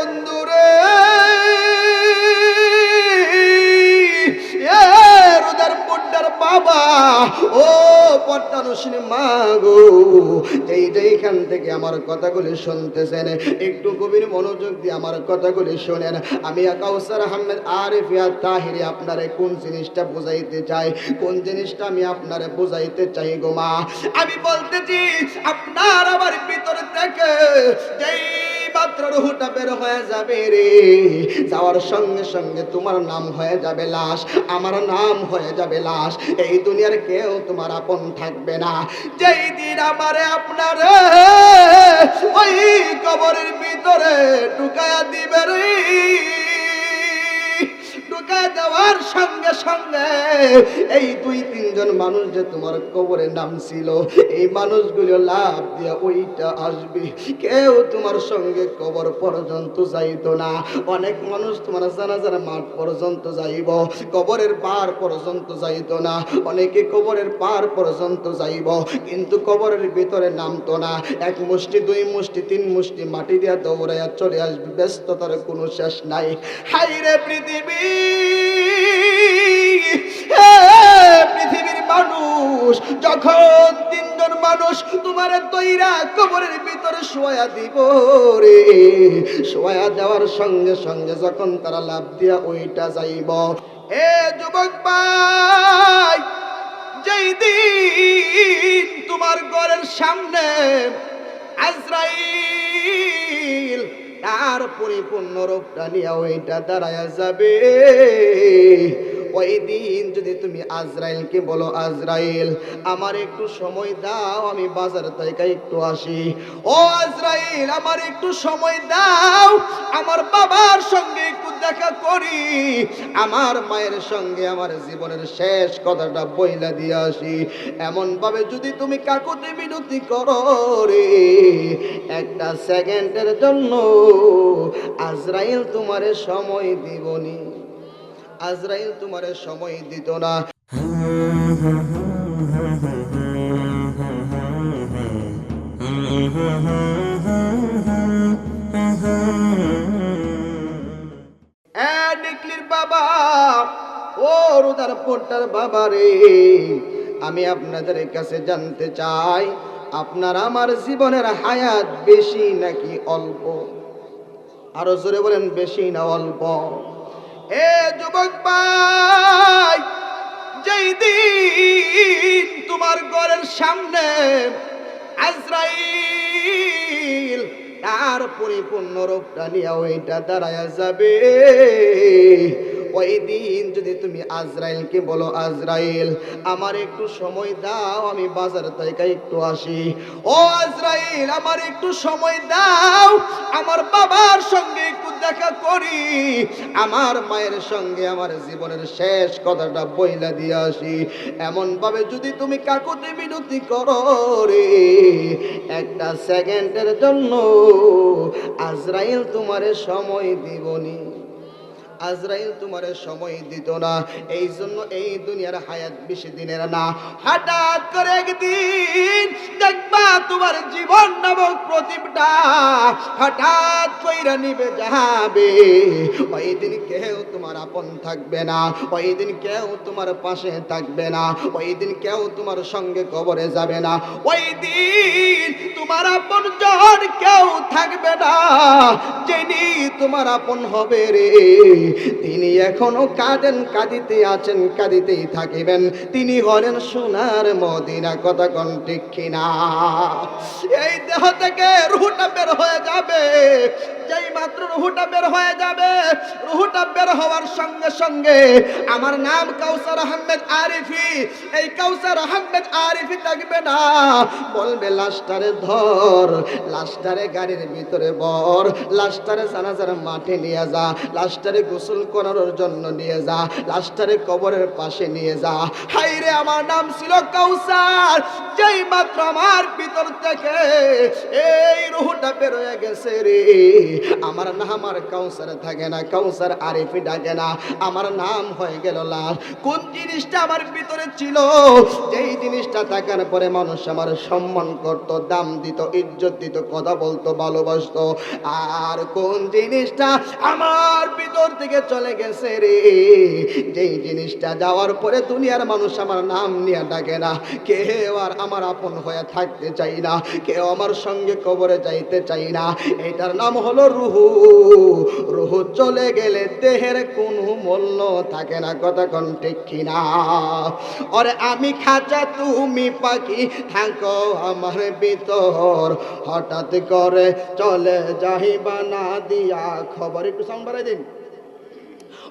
বন্ধুরে কথাগুলি শুনতেছেন, একটু গভীর মনোযোগ দিয়ে আমার কথাগুলি শোনেন। আমি কাউসার আহমেদ আপনারে কোন জিনিসটা বুঝাইতে চাই? কোন জিনিসটা আমি আপনারে বুঝাইতে চাই গো মা? আমি বলতেছি, আপনার আমার ভিতর থেকে যেই মাত্র রুহটা বের হয়ে যাবে রে। যাওয়ার সঙ্গে সঙ্গে তোমার নাম হয়ে যাবে লাশ, আমার নাম হয়ে যাবে লাশ। এই দুনিয়ার কেউ তোমার আপন থাকবে না। যেই দিন আমারে আপনার ওই কবরের ভিতরে ঢুকায়া দিবে রে। ঢুকায় দেওয়ার সঙ্গে সঙ্গে এই দুই, তিনজন মানুষ যে তোমার কবরে নাম ছিল, এই মানুষগুলো লাভ দিয়ে ওইটা আসবে। কেউ তোমার সঙ্গে কবর পর্যন্ত যাইতো না। অনেক মানুষ তোমার জানাজার মাঠ পর্যন্ত যাইব, কবরের পার পর্যন্ত যাইতো না। অনেকে কবরের পার পর্যন্ত যাইব, কিন্তু কবরের ভিতরে নামতো না। এক মুষ্টি, দুই মুষ্টি, তিন মুষ্টি মাটি দিয়া দৌড়াইয়া চলে আসবে, ব্যস্ততার কোনো শেষ নাই। হাই রে পৃথিবী! পৃথিবীর মানুষ, যখন তিনজন মানুষ তোমার তৈরা কবরের ভিতরে শোয়া দিব রে, শোয়া দেওয়ার সঙ্গে সঙ্গে যখন তারা লাভ দিয়া ওইটা যাইব। হে যুবক ভাই, যেই দিন তোমার ঘরের সামনে তার পরিপূর্ণ রূপটা নিয়ে ওইটা দাঁড়ায় যাবে। ওই দিন যদি তুমি আজরাইলকে বলো, আজরাইল, আমার একটু সময় দাও, আমি বাজার থেকে একটু আসি। ও আজরাইল, আমার একটু সময় দাও, আমার বাবার সঙ্গে দেখা করি, আমার মায়ের সঙ্গে আমার জীবনের শেষ কথাটা বইলা দিয়ে আসি। এমন ভাবে যদি তুমি কাকুতে বিনতি করো রে, একটা সেকেন্ডের জন্য আজরাইল তোমারে সময় দিবনি আজরাইল তোমারে সময় দিত না। এ বাবা, ও রুদার পোটার বাবা রে, আমি আপনাদের কাছে জানতে চাই, আপনার আমার জীবনের হায়াত বেশি নাকি অল্প? আরও জোরে বলেন, বেশি না অল্প? হে যুবক ভাই, যেই দিন তোমার ঘরের সামনে আজরাইল, তার পরিপূর্ণ রূপটা নিয়ে ওইটা দাঁড়ায় যাবে। ওই দিন যদি তুমি আজরাইলকে বলো, আজরাইল, আমার একটু সময় দাও, আমি বাজার থেকে একটু আসি। ও আজরাইল, আমার একটু সময় দাও, আমার বাবার সঙ্গে একটু দেখা করি। আমার মায়ের সঙ্গে আমার জীবনের শেষ কথাটা বইলা দিয়ে আসি। এমন ভাবে যদি তুমি কাকুতে বিনতি করো রে, একটা সেকেন্ডের জন্য আজরাইল তোমারে সময় দিবনি। আজরাইল তোমার সময় দিত না। এই জন্য এই দুনিয়ার হায়াত বেশি দিনের না। হঠাৎ করে একদিন দেখবা তোমার জীবন নামক প্রদীপটা হঠাৎ কইরা নিবে যাবে। ওই দিন কেউ তোমার আপন থাকবে না। ওই দিন কেউ তোমার পাশে থাকবে না। ওই দিন কেউ তোমার সঙ্গে কবরে যাবে না। ওই দিন তোমার আপন জন কেউ থাকবে না। যিনি তোমার আপন হবে রে। তিনি এখনও কাঁদেন, কাঁদিতে আছেন, কাঁদিতেই থাকিবেন। তিনি হলেন সোনার মদিনা, কথা কোন ঠিক এই দেহ থেকে রুহুটা বের হয়ে যাবে। যেই মাত্র রুহুটা বের হয়ে যাবে, রুহুটা বের হওয়ার সঙ্গে সঙ্গে আমার নাম কাউসার আহমেদ আরিফি। এই কাউসার আহমেদ আরিফি থাকবে না। বলবে লাস্টারে ধর লাস্টারে গাড়ির ভিতরে বর লাস্টারে জানাজার মাঠে নিয়ে যা লাস্টারে গোসল করানোর জন্য নিয়ে যা লাস্টারে কবরের পাশে নিয়ে যা। হাই রে আমার নাম ছিল কাউসার। যেই মাত্র আমার ভিতর থেকে এই রুহুটা বেরোয় গেছে রে। আমার নাম আর কাউসার থাকে না, কাউসার আরিফি ডাকে না। আমার নাম হয়ে গেল লাশ। কোন জিনিসটা আমার ভিতরে ছিল? যেই জিনিসটা থাকার পরে মানুষ আমার সম্মান করত, দাম দিত, ইজ্জত দিত, কথা বলতো, ভালোবাসতো। আর কোন জিনিসটা আমার ভিতর থেকে চলে গেছে রে। যেই জিনিসটা যাওয়ার পরে দুনিয়ার মানুষ আমার নাম নিয়ে ডাকে না। কেউ আর আমার আপন হয়ে থাকতে চাই না। কেউ আমার সঙ্গে কবরে যাইতে চাই না। এটার নাম হলো রুহু। রুহু চলে গেলে দেহের কোনো মূল্য থাকে না। কথা কোন ঠিক কিনা? ওরে আমি খাঁচা, তুমি পাখি, থাকো আমার ভিতর। হঠাৎ করে চলে যাইবা না দিয়া খবর। একটু সাউন্ড দিন।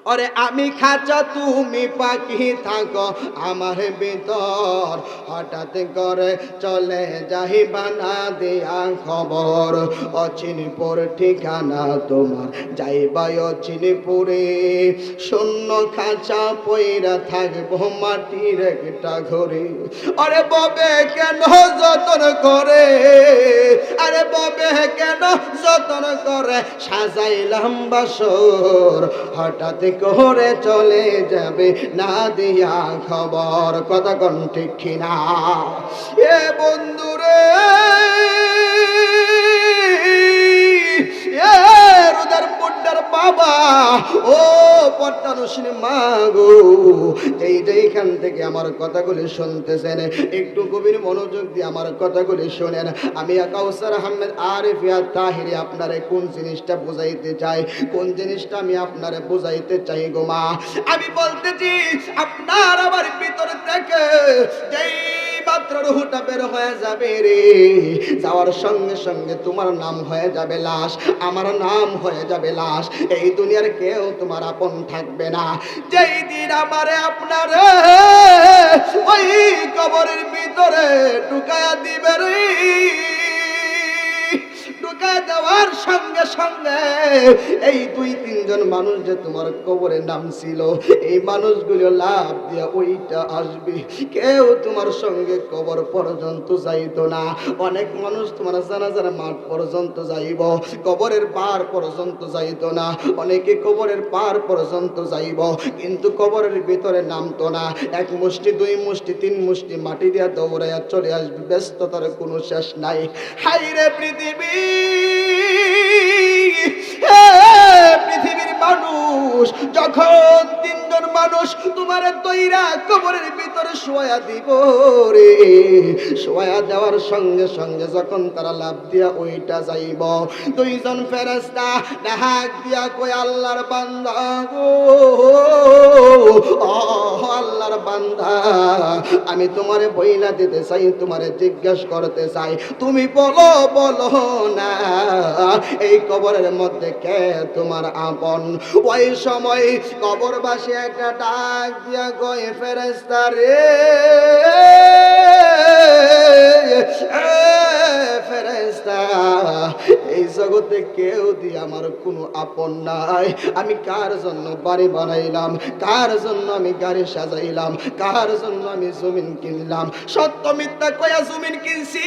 ওরে আমি খাঁচা, তুমি পাখি থাকো, আমার ভিতর হঠাৎ করে চলে যাইবা না দেয়া খবর। অচিনপুর ঠিকানা তোমার যাইবা অচিনপুরে। শূন্য খাঁচা পইরা থাকব মাটির একটা ঘরে। আরে ববে কেন যতন করে? আরে ববে কেন যতন করে? সাজাইলাম বাসর, হঠাৎ করে চলে যাবে না দিয়া খবর, কথা কোন ঠিক না এ বন্ধুরে এ রুদার ও পর্দানুসিন মা গো। এই যে এইখান থেকে আমার কথাগুলি শুনতেছেন, একটু গভীর মনোযোগ দিয়ে আমার কথাগুলি শোনেন। আমি কাউসার আহমেদ আরিফিয়া তাহিরি, আপনারে কোন জিনিসটা বুঝাইতে চাই? কোন জিনিসটা আমি আপনারে বুঝাইতে চাই গো মা? আমি বলতেছি, আপনার আমার ভিতর থেকে যেই মাত্র রুহুটা বের হয়ে যাবে রে। যাওয়ার সঙ্গে সঙ্গে তোমার নাম হয়ে যাবে লাশ, আমার নাম হয়ে যাবে লাশ। এই দুনিয়ার কেউ তোমার আপন থাকবে না। যেই দিন আমারে আপনার ওই কবরের ভিতরে ঢুকায়া দিবে রে। ঢুকায় দেওয়ার সঙ্গে সঙ্গে এই দুই, তিনজন মানুষ যে তোমার কবরে নাম ছিল এই মানুষগুলো লাভ দিয়ে ওইটা আসবে। কেউ তোমার সঙ্গে কবর পর্যন্ত যাইতো না। অনেক মানুষ তোমার জানাজার মাঠ পর্যন্ত যাইব, কবরের পার পর্যন্ত যাইতো না। অনেকে কবরের পার পর্যন্ত যাইব, কিন্তু কবরের ভিতরে নামতো না। এক মুষ্টি, দুই মুষ্টি, তিন মুষ্টি মাটি দিয়া দৌড়াইয়া চলে আসবে, ব্যস্ততার কোনো শেষ নাই। হাই রে পৃথিবী! পৃথিবীর মানুষ যখন তিনজন মানুষ তোমার তৈরা কবরের শোয়া দিব রে। দেওয়ার সঙ্গে সঙ্গে যখন তারা লাভ দিয়া ওইটা যাইব, দুইজন ফেরেস্তা দিয়া কই আল্লাহর বান্দা গো আল্লাহর বান্দা, আমি তোমারে বইলা দিতে চাই, তোমারে জিজ্ঞেস করতে চাই। তুমি বলো বলো না, এই কবরের মধ্যে কে তোমার আপন? ওই সময় কবরবাসী একটা ডাক দিয়া গয়ে ফেরেস্তা রে এই জগতে কেউ দিয়ে আমার কোনো আপন নাই। আমি কার জন্য বাড়ি বানাইলাম? কার জন্য আমি গাড়ি সাজাইলাম? কার জন্য আমি জমিন কিনলাম? সত্য মিথ্যা কয়া জমিন কিনছি?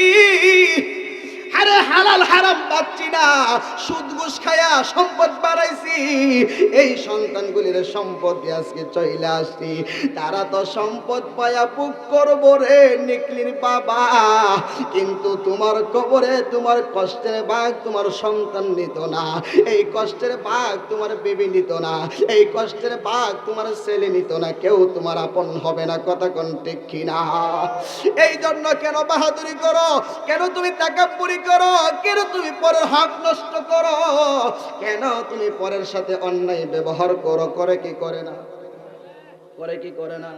আরে হালাল হারাম পাচ্ছি না। সুদ ঘুষ খায়া সম্পদ বাড়াইছি। এই সন্তানগুলির সম্পদ আজকে চলে আসছি। তারা তো সম্পদ পায়া বুক করব রে নিকলির বাবা। কিন্তু তোমার কবরে তোমার কষ্টের বাঘ তোমার সন্তান নিত না। এই কষ্টের বাঘ তোমার বেবি নিত না। এই কষ্টের বাঘ তোমার ছেলে নিত না। কেউ তোমার আপন হবে না, কথা কোন ঠিক কিনা? এই জন্য কেন বাহাদুরি করো? কেন তুমি টাকা পুরি করো কেন তুমি পরের হক নষ্ট করো। কেন তুমি পরের সাথে অন্যায় ব্যবহার করো? করে কি করে না? করে কি করে না?